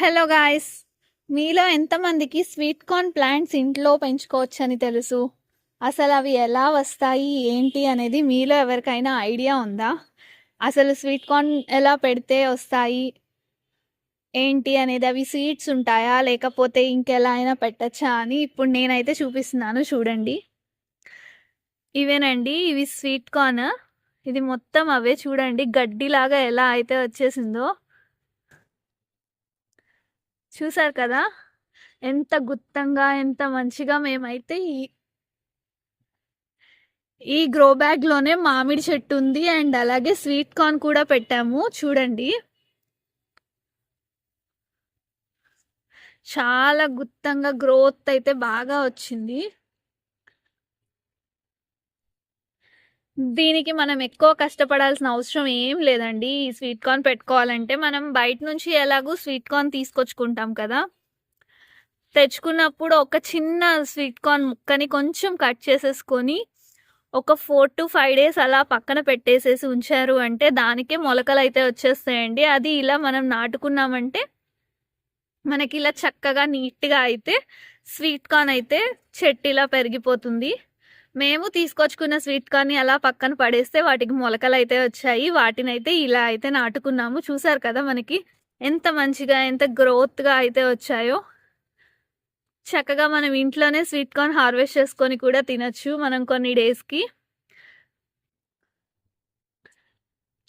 Hello guys మీలో ఎంతమందికి sweet corn plants ఇంట్లో పెంచుకోవచ్చని తెలుసు? అసలు అవి ఎలా వస్తాయి? ఏంటి అనేది మీలో ఎవరికైనా ఐడియా ఉందా? అసలు స్వీట్ కార్న్ ఎలా పెడితే వస్తాయి? ఏంటి అనేది అవి సీడ్స్ ఉంటాయా? లేకపోతే ఇంకెలా అయినా పెట్టచ్చా అని ఇప్పుడు నేనైతే చూపిస్తున్నాను చూడండి. ఇవేనండి ఇవి స్వీట్ కార్న్ ఇది మొత్తం అవే చూడండి గడ్డిలాగా ఎలా అయితే వచ్చేసిందో. చూసారు కదా? ఎంత గుత్తంగా ఎంత మంచిగా మేమైతే ఈ ఈ గ్రో బ్యాగ్లోనే మామిడి చెట్టు ఉంది అండ్ అలాగే స్వీట్ కార్న్ కూడా పెట్టాము. చూడండి. చాలా గుత్తంగా గ్రోత్ అయితే బాగా వచ్చింది. దీనికి మనం ఎక్కువ కష్టపడాల్సిన అవసరం ఏం లేదండి. ఈ స్వీట్ కార్న్ పెట్టుకోవాలంటే మనం బయట నుంచి ఎలాగూ స్వీట్ కార్న్ తీసుకొచ్చుకుంటాం కదా. తెచ్చుకున్నప్పుడు ఒక చిన్న స్వీట్ కార్న్ ముక్కని కొంచెం కట్ చేసేసుకొని ఒక ఫోర్ టు ఫైవ్ డేస్ అలా పక్కన పెట్టేసేసి ఉంచారు అంటే దానికే మొలకలు అయితే వచ్చేస్తాయండి. అది ఇలా మనం నాటుకున్నామంటే మనకి ఇలా చక్కగా నీట్గా అయితే స్వీట్ కార్న్ అయితే చెట్టు ఇలా పెరిగిపోతుంది. మేము తీసుకొచ్చుకున్న స్వీట్ కార్న్ అలా పక్కన పడేస్తే వాటికి మొలకలు అయితే వచ్చాయి. వాటిని అయితే ఇలా అయితే నాటుకున్నాము. చూసారు కదా మనకి ఎంత మంచిగా ఎంత గ్రోత్గా అయితే వచ్చాయో. చక్కగా మనం ఇంట్లోనే స్వీట్ కార్న్ హార్వెస్ట్ చేసుకొని కూడా తినచ్చు మనం కొన్ని డేస్కి.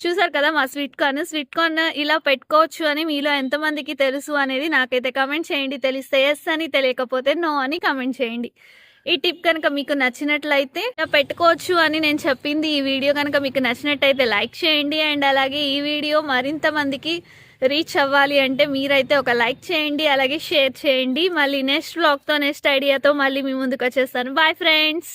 చూసారు కదా మా స్వీట్ కార్న్. స్వీట్ కార్న్ ఇలా పెట్టుకోవచ్చు అని మీలో ఎంతమందికి తెలుసు అనేది నాకైతే కమెంట్ చేయండి. తెలిస్తే ఎస్ అని తెలియకపోతే నో అని కమెంట్ చేయండి. ఈ టిప్ కనుక మీకు నచ్చినట్లయితే పెట్టుకోవచ్చు అని నేను చెప్పింది ఈ వీడియో కనుక మీకు నచ్చినట్టయితే లైక్ చేయండి అండ్ అలాగే ఈ వీడియో మరింత మందికి రీచ్ అవ్వాలి అంటే మీరైతే ఒక లైక్ చేయండి అలాగే షేర్ చేయండి. మళ్ళీ నెక్స్ట్ బ్లాగ్తో నెక్స్ట్ ఐడియాతో మళ్ళీ మీ ముందుకు వచ్చేస్తాను. Bye friends